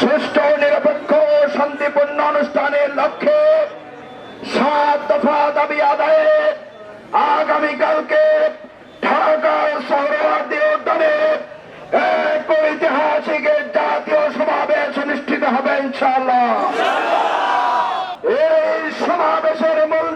সুষ্ঠু নিরপেক্ষ শান্তিপূর্ণ অনুষ্ঠানের লক্ষ্যে সাত দফা দাবি আদায়ে আগামীকালকে ঢাকার সৌরবাদী উদ্যানে এক ঐতিহাসিক জাতীয় সমাবেশ অনুষ্ঠিত হবে, ইনশাআল্লাহ। এই সমাবেশের মূল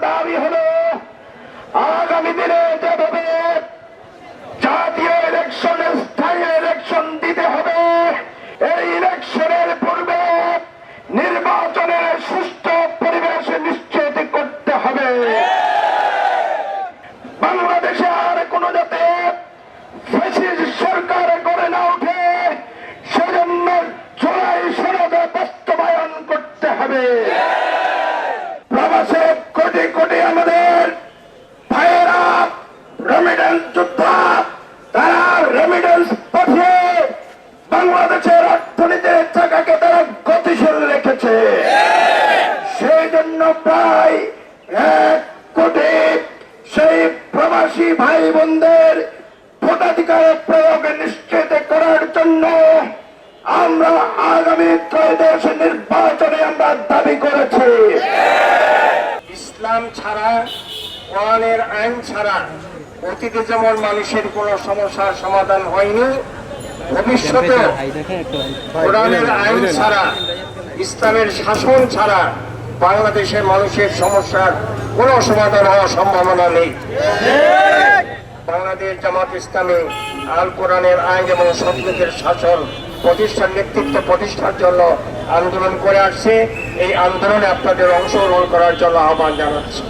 হবে। প্রবাসে কোটি কোটি আমাদের ভাইয়েরা রেমিডেন্স যোদ্ধা, তারা রেমিডেন্স পাঠিয়ে বাংলাদেশের অর্থনীতির চাকাকে তারা গতিশীল রেখেছে। সেই জন্য প্রায় এক কোটি সেই প্রবাসী ভাই বোনদের ভোটাধিকার প্রয়োগ নিশ্চিত করার জন্য আমরা আগামী ত্রয়োদশ নির্বাচনে দাবি করেছি। ইসলাম ছাড়া কোরআনের আইন ছাড়া অতীতে যেমন মানুষের কোনো সমস্যার সমাধান হয়নি ভবিষ্যতে কোরআনের আইন ছাড়া ইসলামের শাসন ছাড়া বাংলাদেশের মানুষের সমস্যার কোনো সমাধান হওয়ার সম্ভাবনা নেই। বাংলাদেশ জামাত ইসলামী আল কোরআনের আইন এবং সত্যের শাসন প্রতিষ্ঠার নেতৃত্ব প্রতিষ্ঠার জন্য আন্দোলন করে আসছে। এই আন্দোলনে আপনাদের অংশগ্রহণ করার জন্য আহ্বান জানাচ্ছি।